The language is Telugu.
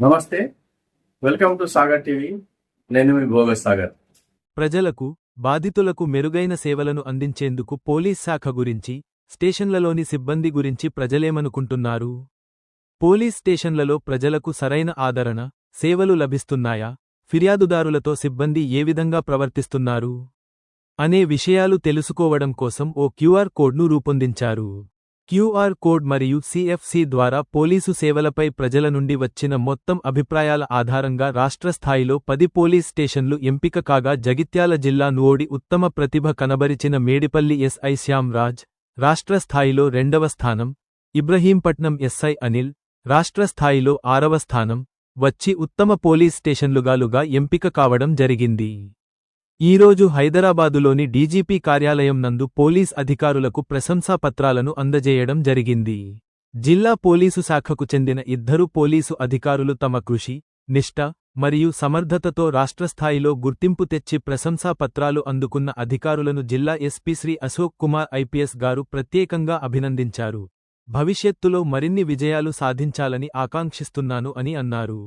నమస్తే వెల్కమ్ టు సాగర్ టీవీ. నేను మీ భోగ సాగర్. ప్రజలకు బాధితులకు మెరుగైన సేవలను అందించేందుకు పోలీస్ శాఖ గురించి స్టేషన్లలోని సిబ్బంది గురించి ప్రజలేమనుకుంటున్నారు? పోలీస్ స్టేషన్లలో ప్రజలకు సరైన ఆదరణ సేవలు లభిస్తున్నాయా? ఫిర్యాదుదారులతో సిబ్బంది ఏ విధంగా ప్రవర్తిస్తున్నారు? అనే విషయాలు తెలుసుకోవడం కోసం ఓ క్యూఆర్ కోడ్ను రూపొందించారు. క్యూఆర్ కోడ్ మరియు సిఎఫ్సి ద్వారా పోలీసు సేవలపై ప్రజల నుండి వచ్చిన మొత్తం అభిప్రాయాల ఆధారంగా రాష్ట్ర స్థాయిలో పది పోలీస్ స్టేషన్లు ఎంపిక కాగా జగిత్యాల జిల్లా నువోడి ఉత్తమ ప్రతిభ కనబరిచిన మేడిపల్లి ఎస్ఐ శ్యాంరాజ్ రాష్ట్ర స్థాయిలో రెండవ స్థానం ఇబ్రహీంపట్నం ఎస్ఐ అనిల్ రాష్ట్ర స్థాయిలో ఆరవ స్థానం వచ్చి ఉత్తమ పోలీస్ స్టేషన్లుగాలుగా ఎంపిక కావడం జరిగింది. ఈరోజు హైదరాబాదులోని డీజీపీ కార్యాలయం నందు పోలీస్ అధికారులకు ప్రశంసా పత్రాలను అందజేయడం జరిగింది. జిల్లా పోలీసు శాఖకు చెందిన ఇద్దరు పోలీసు అధికారులు తమ కృషి నిష్ఠ మరియు సమర్థతతో రాష్ట్రస్థాయిలో గుర్తింపు తెచ్చి ప్రశంసా పత్రాలు అందుకున్న అధికారులను జిల్లా ఎస్పీ శ్రీ అశోక్ కుమార్ ఐపీఎస్ గారు ప్రత్యేకంగా అభినందించారు. భవిష్యత్తులో మరిన్ని విజయాలు సాధించాలని ఆకాంక్షిస్తున్నాను అని అన్నారు.